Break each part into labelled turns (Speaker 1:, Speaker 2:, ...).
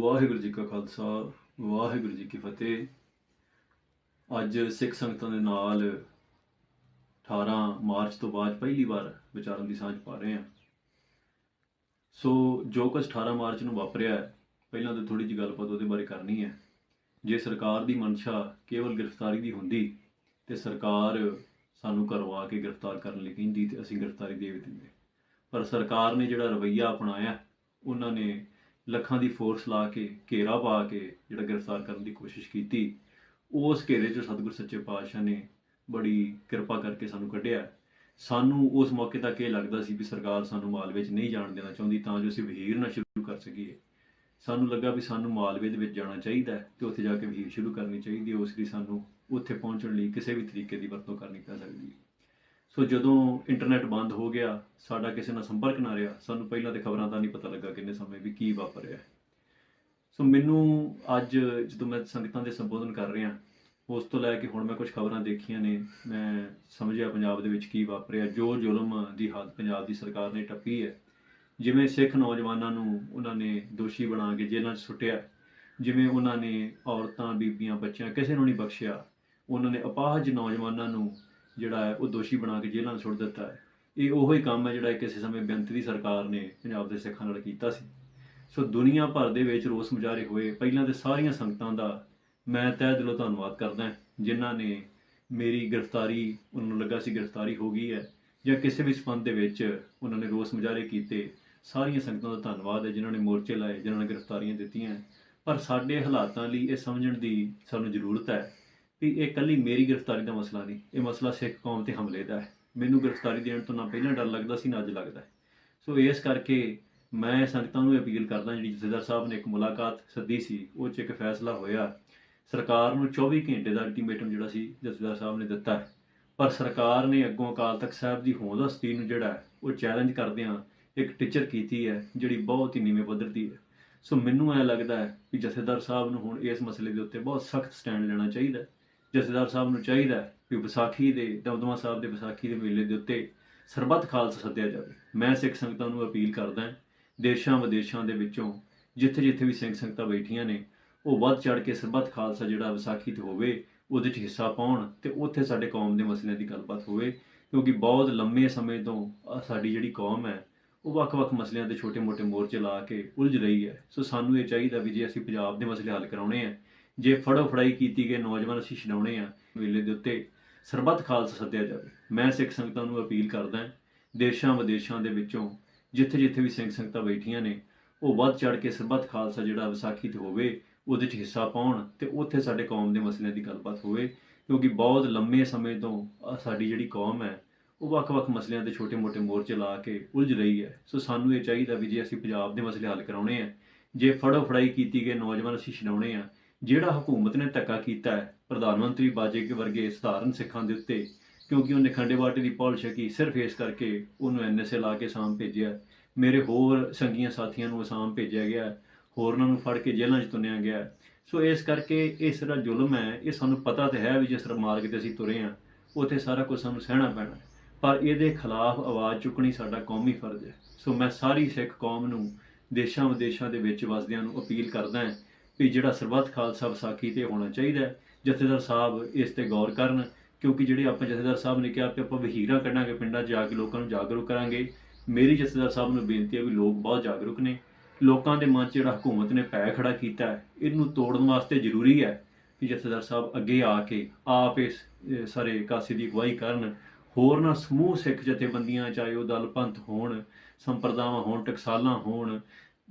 Speaker 1: ਵਾਹਿਗੁਰੂ ਜੀ ਕਾ ਖਾਲਸਾ, ਵਾਹਿਗੁਰੂ ਜੀ ਕੀ ਫਤਿਹ। ਅੱਜ ਸਿੱਖ ਸੰਗਤਾਂ ਦੇ ਨਾਲ 18 ਮਾਰਚ ਤੋਂ ਬਾਅਦ ਪਹਿਲੀ ਵਾਰ ਵਿਚਾਰਨ ਦੀ ਸਾਂਝ ਪਾ ਰਹੇ ਹਾਂ। ਸੋ ਜੋ ਕੁਝ 18 ਮਾਰਚ ਨੂੰ ਵਾਪਰਿਆ ਪਹਿਲਾਂ ਤਾਂ ਥੋੜੀ ਜਿਹੀ ਗੱਲਬਾਤ ਉਹਦੇ ਬਾਰੇ ਕਰਨੀ ਹੈ। ਜੇ ਸਰਕਾਰ ਦੀ ਮਨਸ਼ਾ ਕੇਵਲ ਗ੍ਰਿਫਤਾਰੀ ਦੀ ਹੁੰਦੀ ਤੇ ਸਰਕਾਰ ਸਾਨੂੰ ਕਰਵਾ ਕੇ ਗ੍ਰਿਫਤਾਰ ਕਰਨ ਲਈ ਕਹਿੰਦੀ ਤੇ ਅਸੀਂ ਗ੍ਰਿਫਤਾਰੀ ਦੇ ਵੀ ਦਿੰਦੇ। ਪਰ ਸਰਕਾਰ ਨੇ ਜਿਹੜਾ ਰਵੱਈਆ ਅਪਣਾਇਆ, ਉਹਨਾਂ ਨੇ ਲੱਖਾਂ ਦੀ ਫੋਰਸ ਲਾ ਕੇ, ਘੇਰਾ ਪਾ ਕੇ, ਜਿਹੜਾ ਗ੍ਰਿਫਤਾਰ ਕਰਨ ਦੀ ਕੋਸ਼ਿਸ਼ ਕੀਤੀ, ਉਸ ਘੇਰੇ 'ਚੋਂ ਸਤਿਗੁਰ ਸੱਚੇ ਪਾਤਸ਼ਾਹ ਨੇ ਬੜੀ ਕਿਰਪਾ ਕਰਕੇ ਸਾਨੂੰ ਕੱਢਿਆ। ਸਾਨੂੰ ਉਸ ਮੌਕੇ ਤੱਕ ਇਹ ਲੱਗਦਾ ਸੀ ਵੀ ਸਰਕਾਰ ਸਾਨੂੰ ਮਾਲਵੇ 'ਚ ਨਹੀਂ ਜਾਣ ਦੇਣਾ ਚਾਹੁੰਦੀ, ਤਾਂ ਜੋ ਅਸੀਂ ਵਹੀਰ ਨਾ ਸ਼ੁਰੂ ਕਰ ਸਕੀਏ। ਸਾਨੂੰ ਲੱਗਾ ਵੀ ਸਾਨੂੰ ਮਾਲਵੇ ਦੇ ਵਿੱਚ ਜਾਣਾ ਚਾਹੀਦਾ ਹੈ ਤੇ ਉੱਥੇ ਜਾ ਕੇ ਵਹੀਰ ਸ਼ੁਰੂ ਕਰਨੀ ਚਾਹੀਦੀ ਹੈ, ਉਸ ਲਈ ਸਾਨੂੰ ਉੱਥੇ ਪਹੁੰਚਣ ਲਈ ਕਿਸੇ ਵੀ ਤਰੀਕੇ ਦੀ ਵਰਤੋਂ ਕਰਨੀ ਪੈ ਸਕਦੀ ਹੈ। ਸੋ ਜਦੋਂ ਇੰਟਰਨੈਟ ਬੰਦ ਹੋ ਗਿਆ, ਸਾਡਾ ਕਿਸੇ ਨਾਲ ਸੰਪਰਕ ਨਾ ਰਿਹਾ, ਸਾਨੂੰ ਪਹਿਲਾਂ ਤੇ ਖਬਰਾਂ ਦਾ ਨਹੀਂ ਪਤਾ ਲੱਗਾ ਕਿੰਨੇ ਸਮੇਂ ਵੀ ਕੀ ਵਾਪਰਿਆ ਸੋ ਮੈਨੂੰ ਅੱਜ ਜਦੋਂ ਮੈਂ ਸੰਗਤਾਂ ਦੇ ਸੰਬੋਧਨ ਕਰ ਰਿਹਾ, ਉਸ ਤੋਂ ਲੈ ਕੇ ਹੁਣ ਮੈਂ ਕੁਝ ਖਬਰਾਂ ਦੇਖੀਆਂ ਨੇ, ਮੈਂ ਸਮਝਿਆ ਪੰਜਾਬ ਦੇ ਵਿੱਚ ਕੀ ਵਾਪਰਿਆ ਜੋ ਜ਼ੁਲਮ ਦੀ ਹੱਦ ਪੰਜਾਬ ਦੀ ਸਰਕਾਰ ਨੇ ਟੱਪੀ ਹੈ। ਜਿਵੇਂ ਸਿੱਖ ਨੌਜਵਾਨਾਂ ਨੂੰ ਉਹਨਾਂ ਨੇ ਦੋਸ਼ੀ ਬਣਾ ਕੇ ਜੇਲ੍ਹਾਂ 'ਚ ਸੁੱਟਿਆ, ਜਿਵੇਂ ਉਹਨਾਂ ਨੇ ਔਰਤਾਂ, ਬੀਬੀਆਂ, ਬੱਚਿਆਂ ਕਿਸੇ ਨੂੰ ਨਹੀਂ ਬਖਸ਼ਿਆ, ਉਹਨਾਂ ਨੇ ਅਪਾਹਜ ਨੌਜਵਾਨਾਂ ਨੂੰ ਜਿਹੜਾ ਹੈ, ਉਹ ਦੋਸ਼ੀ ਬਣਾ ਕੇ ਜੇਲ੍ਹਾਂ ਨੂੰ ਸੁੱਟ ਦਿੱਤਾ ਹੈ। ਇਹ ਉਹੋ ਹੀ ਕੰਮ ਹੈ ਜਿਹੜਾ ਕਿਸੇ ਸਮੇਂ ਬੇਅੰਤ ਦੀ ਸਰਕਾਰ ਨੇ ਪੰਜਾਬ ਦੇ ਸਿੱਖਾਂ ਨਾਲ ਕੀਤਾ ਸੀ। ਸੋ ਦੁਨੀਆ ਭਰ ਦੇ ਵਿੱਚ ਰੋਸ ਮੁਜ਼ਾਹਰੇ ਹੋਏ ਪਹਿਲਾਂ ਤੇ ਸਾਰੀਆਂ ਸੰਗਤਾਂ ਦਾ ਮੈਂ ਤਹਿ ਦਿਲੋਂ ਧੰਨਵਾਦ ਕਰਦਾ ਜਿਨ੍ਹਾਂ ਨੇ ਮੇਰੀ ਗ੍ਰਿਫਤਾਰੀ, ਉਹਨਾਂ ਨੂੰ ਲੱਗਾ ਸੀ ਗ੍ਰਿਫਤਾਰੀ ਹੋ ਗਈ ਹੈ ਜਾਂ ਕਿਸੇ ਵੀ ਸੰਬੰਧ ਦੇ ਵਿੱਚ ਉਹਨਾਂ ਨੇ ਰੋਸ ਮੁਜ਼ਾਹਰੇ ਕੀਤੇ, ਸਾਰੀਆਂ ਸੰਗਤਾਂ ਦਾ ਧੰਨਵਾਦ ਹੈ, ਜਿਨ੍ਹਾਂ ਨੇ ਮੋਰਚੇ ਲਾਏ, ਜਿਨ੍ਹਾਂ ਨੇ ਗ੍ਰਿਫਤਾਰੀਆਂ ਦਿੱਤੀਆਂ। ਪਰ ਸਾਡੇ ਹਾਲਾਤਾਂ ਲਈ ਇਹ ਸਮਝਣ ਦੀ ਸਾਨੂੰ ਜ਼ਰੂਰਤ ਹੈ ਵੀ ਇਹ ਕੱਲੀ ਮੇਰੀ ਗ੍ਰਿਫਤਾਰੀ ਦਾ ਮਸਲਾ ਨਹੀਂ, ਇਹ ਮਸਲਾ ਸਿੱਖ ਕੌਮ ਤੇ ਹਮਲੇ ਦਾ ਹੈ। ਮੈਨੂੰ ਗ੍ਰਿਫਤਾਰੀ ਦੇਣ ਤੋਂ ਨਾ ਪਹਿਲਾਂ ਡਰ ਲੱਗਦਾ ਸੀ, ਨਾ ਅੱਜ ਲੱਗਦਾ ਸੋ ਇਸ ਕਰਕੇ ਮੈਂ ਸੰਗਤਾਂ ਨੂੰ ਅਪੀਲ ਕਰਦਾ, ਜਿਹੜੀ ਜਥੇਦਾਰ ਸਾਹਿਬ ਨੇ ਇੱਕ ਮੁਲਾਕਾਤ ਸੱਦੀ ਸੀ, ਉਹ 'ਚ ਇੱਕ ਫੈਸਲਾ ਹੋਇਆ। ਸਰਕਾਰ ਨੂੰ 24 ਘੰਟੇ ਦਾ ਅਲਟੀਮੇਟਮ ਜਿਹੜਾ ਸੀ, ਜਥੇਦਾਰ ਸਾਹਿਬ ਨੇ ਦਿੱਤਾ ਪਰ ਸਰਕਾਰ ਨੇ ਅੱਗੋਂ ਅਕਾਲ ਤਖਤ ਸਾਹਿਬ ਦੀ ਹੋਂਦ ਹਸਤੀ ਨੂੰ ਜਿਹੜਾ ਉਹ ਚੈਲੰਜ ਕਰਦਿਆਂ ਇੱਕ ਟੀਚਰ ਕੀਤੀ ਹੈ, ਜਿਹੜੀ ਬਹੁਤ ਹੀ ਨੀਵੇਂ ਪੱਧਰ ਦੀ ਹੈ। ਸੋ ਮੈਨੂੰ ਐ ਲੱਗਦਾ ਹੈ ਕਿ ਜਥੇਦਾਰ ਸਾਹਿਬ ਨੂੰ ਹੁਣ ਇਸ ਮਸਲੇ ਦੇ ਉੱਤੇ ਬਹੁਤ ਸਖਤ ਸਟੈਂਡ ਲੈਣਾ ਚਾਹੀਦਾ ਜਥੇਦਾਰ ਸਾਹਿਬ ਨੂੰ ਚਾਹੀਦਾ ਹੈ ਕਿ ਵਿਸਾਖੀ ਦੇ, ਦਮਦਮਾ ਸਾਹਿਬ ਦੇ ਵਿਸਾਖੀ ਦੇ ਮੇਲੇ ਦੇ ਉੱਤੇ ਸਰਬੱਤ ਖਾਲਸਾ ਸੱਦਿਆ ਜਾਵੇ। ਮੈਂ ਸਿੱਖ ਸੰਗਤਾਂ ਨੂੰ ਅਪੀਲ ਕਰਦਾ ਦੇਸ਼ਾਂ ਵਿਦੇਸ਼ਾਂ ਦੇ ਵਿੱਚੋਂ ਜਿੱਥੇ ਜਿੱਥੇ ਵੀ ਸਿੰਘ ਸੰਗਤਾਂ ਬੈਠੀਆਂ ਨੇ, ਉਹ ਵੱਧ ਚੜ ਕੇ ਸਰਬੱਤ ਖਾਲਸਾ ਜਿਹੜਾ ਵਿਸਾਖੀ ਤੇ ਹੋਵੇ, ਉਹਦੇ 'ਚ ਹਿੱਸਾ ਪਾਉਣ ਤੇ ਉੱਥੇ ਸਾਡੇ ਕੌਮ ਦੇ ਮਸਲਿਆਂ ਦੀ ਗੱਲਬਾਤ ਹੋਵੇ, ਕਿਉਂਕਿ ਬਹੁਤ ਲੰਮੇ ਸਮੇਂ ਤੋਂ ਸਾਡੀ ਜਿਹੜੀ ਕੌਮ ਹੈ, ਉਹ ਵੱਖ-ਵੱਖ ਮਸਲਿਆਂ ਤੇ ਛੋਟੇ-ਮੋਟੇ ਮੋਰਚੇ ਲਾ ਕੇ ਉਲਝ ਰਹੀ ਹੈ। ਸੋ ਸਾਨੂੰ ਇਹ ਚਾਹੀਦਾ ਵੀ ਜੇ ਅਸੀਂ ਪੰਜਾਬ ਦੇ ਮਸਲੇ ਹੱਲ ਕਰਾਉਣੇ ਆ ਜੇ ਫੜੋ ਫੜਾਈ ਕੀਤੀ ਗਏ ਨੌਜਵਾਨ ਅਸੀਂ ਛਡਾਉਣੇ ਆ ਮੇਲੇ ਦੇ ਉੱਤੇ। ਸਰਬੱਤ ਖਾਲਸਾ ਸੱਦਿਆ ਜਾਵੇ। ਮੈਂ ਸਿੱਖ ਸੰਗਤਾਂ ਨੂੰ ਅਪੀਲ ਕਰਦਾ ਦੇਸ਼ਾਂ ਵਿਦੇਸ਼ਾਂ ਦੇ ਵਿੱਚੋਂ ਜਿੱਥੇ ਜਿੱਥੇ ਵੀ ਸਿੰਘ ਸੰਗਤਾਂ ਬੈਠੀਆਂ ਨੇ, ਉਹ ਵੱਧ ਚੜ ਕੇ ਸਰਬੱਤ ਖਾਲਸਾ ਜਿਹੜਾ ਵਿਸਾਖੀ ਤੇ ਹੋਵੇ, ਉਹਦੇ 'ਚ ਹਿੱਸਾ ਪਾਉਣ ਤੇ ਉੱਥੇ ਸਾਡੇ ਕੌਮ ਦੇ ਮਸਲਿਆਂ ਦੀ ਗੱਲਬਾਤ ਹੋਵੇ, ਕਿਉਂਕਿ ਬਹੁਤ ਲੰਮੇ ਸਮੇਂ ਤੋਂ ਸਾਡੀ ਜਿਹੜੀ ਕੌਮ ਹੈ, ਉਹ ਵੱਖ-ਵੱਖ ਮਸਲਿਆਂ ਤੇ ਛੋਟੇ-ਮੋਟੇ ਮੋਰਚੇ ਲਾ ਕੇ ਉਲਝ ਰਹੀ ਹੈ। ਸੋ ਸਾਨੂੰ ਇਹ ਚਾਹੀਦਾ ਵੀ ਜੇ ਅਸੀਂ ਪੰਜਾਬ ਦੇ ਮਸਲੇ ਹੱਲ ਕਰਾਉਣੇ ਆ, ਜੇ ਫੜੋ ਫੜਾਈ ਕੀਤੀ ਗਏ ਨੌਜਵਾਨ ਅਸੀਂ ਛਡਾਉਣੇ ਆ ਜਿਹੜਾ ਹਕੂਮਤ ਨੇ ਧੱਕਾ ਕੀਤਾ ਹੈ, ਪ੍ਰਧਾਨ ਮੰਤਰੀ ਬਾਜੇ ਕੇ ਵਰਗੇ ਸਧਾਰਨ ਸਿੱਖਾਂ ਦੇ ਉੱਤੇ, ਕਿਉਂਕਿ ਉਹਨੇ ਖੰਡੇ ਬਾਟੇ ਦੀ ਪੌਲ ਛਕੀ ਸਿਰਫ ਇਸ ਕਰਕੇ ਉਹਨੂੰ ਐਨਐਸਏ ਲਾ ਕੇ ਅਸਾਮ ਭੇਜਿਆ ਮੇਰੇ ਹੋਰ ਸੰਗੀਆਂ ਸਾਥੀਆਂ ਨੂੰ ਅਸਾਮ ਭੇਜਿਆ ਗਿਆ ਹੋਰਨਾਂ ਨੂੰ ਫੜ ਕੇ ਜੇਲ੍ਹਾਂ 'ਚ ਤੁੰਨਿਆ ਗਿਆ ਸੋ ਇਸ ਕਰਕੇ ਇਸ ਤਰ੍ਹਾਂ ਜ਼ੁਲਮ ਹੈ, ਇਹ ਸਾਨੂੰ ਪਤਾ ਤੇ ਹੈ ਵੀ ਜਿਸ ਮਾਰਗ ਤੇ ਅਸੀਂ ਤੁਰੇ ਆ ਉੱਥੇ ਸਾਰਾ ਕੁਝ ਸਾਨੂੰ ਸਹਿਣਾ ਪੈਣਾ ਪਰ ਇਹਦੇ ਖਿਲਾਫ ਆਵਾਜ਼ ਚੁੱਕਣੀ ਸਾਡਾ ਕੌਮੀ ਫਰਜ਼ ਹੈ। ਸੋ ਮੈਂ ਸਾਰੀ ਸਿੱਖ ਕੌਮ ਨੂੰ ਦੇਸ਼ਾਂ ਵਿਦੇਸ਼ਾਂ ਦੇ ਵਿੱਚ ਵਸਦਿਆਂ ਨੂੰ ਅਪੀਲ ਕਰਦਾ ਹਾਂ ਵੀ ਜਿਹੜਾ ਸਰਬੱਤ ਖਾਲਸਾ ਵਿਸਾਖੀ ਤੇ ਹੋਣਾ ਚਾਹੀਦਾ ਹੈ, ਜਥੇਦਾਰ ਸਾਹਿਬ ਇਸ ਤੇ ਗੌਰ ਕਰਨ, ਕਿਉਂਕਿ ਜਿਹੜੇ ਆਪਾਂ ਜਥੇਦਾਰ ਸਾਹਿਬ ਨੇ ਕਿਹਾ ਕਿ ਆਪਾਂ ਵਹੀਰਾਂ ਕੱਢਾਂਗੇ ਪਿੰਡਾਂ 'ਚ ਜਾ ਕੇ ਲੋਕਾਂ ਨੂੰ ਜਾਗਰੂਕ ਕਰਾਂਗੇ, ਮੇਰੀ ਜਥੇਦਾਰ ਸਾਹਿਬ ਨੂੰ ਬੇਨਤੀ ਹੈ ਵੀ ਲੋਕ ਬਹੁਤ ਜਾਗਰੂਕ ਨੇ। ਲੋਕਾਂ ਦੇ ਮਨ 'ਚ ਜਿਹੜਾ ਹਕੂਮਤ ਨੇ ਪੈ ਖੜਾ ਕੀਤਾ ਹੈ, ਇਹਨੂੰ ਤੋੜਨ ਵਾਸਤੇ ਜ਼ਰੂਰੀ ਹੈ ਕਿ ਜਥੇਦਾਰ ਸਾਹਿਬ ਅੱਗੇ ਆ ਕੇ ਆਪ ਇਸ ਸਾਰੇ ਕਾਸੀ ਦੀ ਅਗਵਾਈ ਕਰਨ। ਹੋਰ ਨਾ ਸਮੂਹ ਸਿੱਖ ਜਥੇਬੰਦੀਆਂ, ਚਾਹੇ ਉਹ ਦਲ ਪੰਥ ਹੋਣ, ਸੰਪਰਦਾਵਾਂ ਹੋਣ, ਟਕਸਾਲਾਂ ਹੋਣ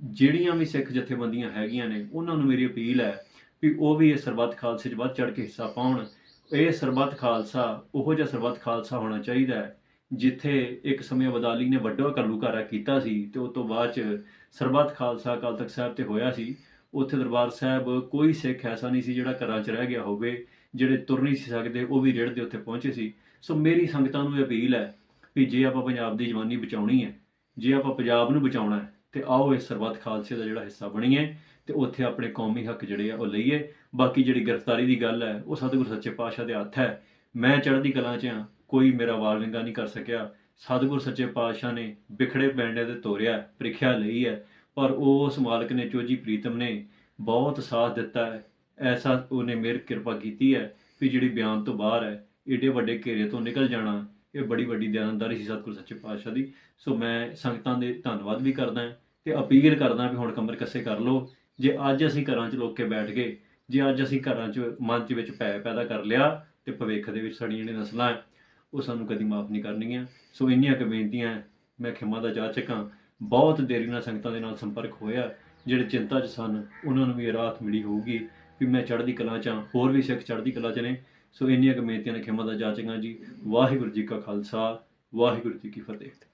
Speaker 1: ਜਿਹੜੀਆਂ ਵੀ ਸਿੱਖ ਜਥੇਬੰਦੀਆਂ ਹੈਗੀਆਂ ਨੇ, ਉਹਨਾਂ ਨੂੰ ਮੇਰੀ ਅਪੀਲ ਹੈ ਵੀ ਉਹ ਵੀ ਇਹ ਸਰਬੱਤ ਖਾਲਸੇ 'ਚ ਵੱਧ ਚੜ ਕੇ ਹਿੱਸਾ ਪਾਉਣ। ਇਹ ਸਰਬੱਤ ਖਾਲਸਾ, ਉਹੋ ਜਿਹਾ ਸਰਬੱਤ ਖਾਲਸਾ ਹੋਣਾ ਚਾਹੀਦਾ ਹੈ, ਜਿੱਥੇ ਇੱਕ ਸਮੇਂ ਅਬਦਾਲੀ ਨੇ ਵੱਡਾ ਘੱਲੂਘਾਰਾ ਕੀਤਾ ਸੀ ਤੇ ਉਸ ਤੋਂ ਬਾਅਦ ਚ ਸਰਬੱਤ ਖਾਲਸਾ ਅਕਾਲ ਤਖਤ ਸਾਹਿਬ ਤੇ ਹੋਇਆ ਸੀ। ਉੱਥੇ ਦਰਬਾਰ ਸਾਹਿਬ ਕੋਈ ਸਿੱਖ ਐਸਾ ਨਹੀਂ ਸੀ ਜਿਹੜਾ ਘਰਾਂ 'ਚ ਰਹਿ ਗਿਆ ਹੋਵੇ, ਜਿਹੜੇ ਤੁਰ ਨਹੀਂ ਸੀ ਸਕਦੇ, ਉਹ ਵੀ ਰੇੜ ਦੇ ਉੱਤੇ ਪਹੁੰਚੇ ਸੀ। ਸੋ ਮੇਰੀ ਸੰਗਤਾਂ ਨੂੰ ਇਹ ਅਪੀਲ ਹੈ ਵੀ ਜੇ ਆਪਾਂ ਪੰਜਾਬ ਦੀ ਜਵਾਨੀ ਬਚਾਉਣੀ ਹੈ, ਜੇ ਆਪਾਂ ਪੰਜਾਬ ਨੂੰ ਬਚਾਉਣਾ ਹੈ ਤੇ ਆਓ ਇਸ ਸਰਬੱਤ ਖਾਲਸੇ ਦਾ ਜਿਹੜਾ ਹਿੱਸਾ ਬਣੀਏ ਤੇ ਉੱਥੇ ਆਪਣੇ ਕੌਮੀ ਹੱਕ ਜਿਹੜੇ ਆ ਉਹ ਲਈਏ। ਬਾਕੀ ਜਿਹੜੀ ਗ੍ਰਿਫਤਾਰੀ ਦੀ ਗੱਲ ਹੈ, ਉਹ ਸਤਿਗੁਰ ਸੱਚੇ ਪਾਤਸ਼ਾਹ ਦੇ ਹੱਥ ਹੈ। ਮੈਂ ਚੜ੍ਹਦੀ ਕਲਾ 'ਚ ਹਾਂ, ਕੋਈ ਮੇਰਾ ਵਾਲ ਵਿੰਗਾ ਨਹੀਂ ਕਰ ਸਕਿਆ। ਸਤਿਗੁਰ ਸੱਚੇ ਪਾਤਸ਼ਾਹ ਨੇ ਵਿਖੜੇ ਪੈਂਡੇ ਤੇ ਤੋਰਿਆ ਪ੍ਰੀਖਿਆ ਲਈ ਹੈ। ਪਰ ਉਸ ਮਾਲਕ ਨੇ ਚੋਜੀ ਪ੍ਰੀਤਮ ਨੇ ਬਹੁਤ ਸਾਥ ਦਿੱਤਾ ਹੈ। ਐਸਾ ਉਹਨੇ ਮੇਰ ਕਿਰਪਾ ਕੀਤੀ ਹੈ ਵੀ ਜਿਹੜੀ ਬਿਆਨ ਤੋਂ ਬਾਹਰ ਹੈ, ਏਡੇ ਵੱਡੇ ਘੇਰੇ ਤੋਂ ਨਿਕਲ ਜਾਣਾ ਇਹ ਬੜੀ ਵੱਡੀ ਦਿਆਨਦਾਰੀ ਸੀ ਸਤਿਗੁਰ ਸੱਚੇ ਪਾਤਸ਼ਾਹ ਦੀ। ਸੋ ਮੈਂ ਸੰਗਤਾਂ ਦੇ ਧੰਨਵਾਦ ਵੀ ਕਰਦਾ ਹਾਂ ਤੇ ਅਪੀਲ ਕਰਦਾ ਵੀ ਹੁਣ ਕਮਰ ਕੱਸੇ ਕਰ ਲਓ। ਜੇ ਅੱਜ ਅਸੀਂ ਘਰਾਂ 'ਚ ਲੋਕ ਕੇ ਬੈਠ ਗਏ, ਜੇ ਅੱਜ ਅਸੀਂ ਘਰਾਂ 'ਚ ਮਨ 'ਚ ਵਿੱਚ ਭੈ ਪੈਦਾ ਕਰ ਲਿਆ ਤੇ ਭਵਿੱਖ ਦੇ ਵਿੱਚ ਸਾਡੀਆਂ ਜਿਹੜੀਆਂ ਨਸਲਾਂ ਹੈ, ਉਹ ਸਾਨੂੰ ਕਦੀ ਮਾਫ ਨਹੀਂ ਕਰਨਗੀਆਂ। ਸੋ ਇੰਨੀਆਂ ਕੁ ਬੇਨਤੀਆਂ ਮੈਂ ਖਿਮਾ ਦਾ ਜਾਚਕ ਹਾਂ। ਬਹੁਤ ਦੇਰੀ ਨਾਲ ਸੰਗਤਾਂ ਦੇ ਨਾਲ ਸੰਪਰਕ ਹੋਇਆ, ਜਿਹੜੇ ਚਿੰਤਾ 'ਚ ਸਨ, ਉਹਨਾਂ ਨੂੰ ਵੀ ਇਹ ਰਾਹਤ ਮਿਲੀ ਹੋਊਗੀ ਵੀ ਮੈਂ ਚੜ੍ਹਦੀ ਕਲਾ 'ਚ ਹਾਂ, ਹੋਰ ਵੀ ਸਿੱਖ ਚੜ੍ਹਦੀ ਕਲਾ 'ਚ ਨੇ। ਸੋ ਇੰਨੀਆਂ ਕਮੇਤੀਆਂ ਨੇ ਖਿਮਾ ਦਾ ਜਾਚਕ ਜੀ। ਵਾਹਿਗੁਰੂ ਜੀ ਕਾ ਖਾਲਸਾ, ਵਾਹਿਗੁਰੂ ਜੀ ਕੀ ਫਤਿਹ।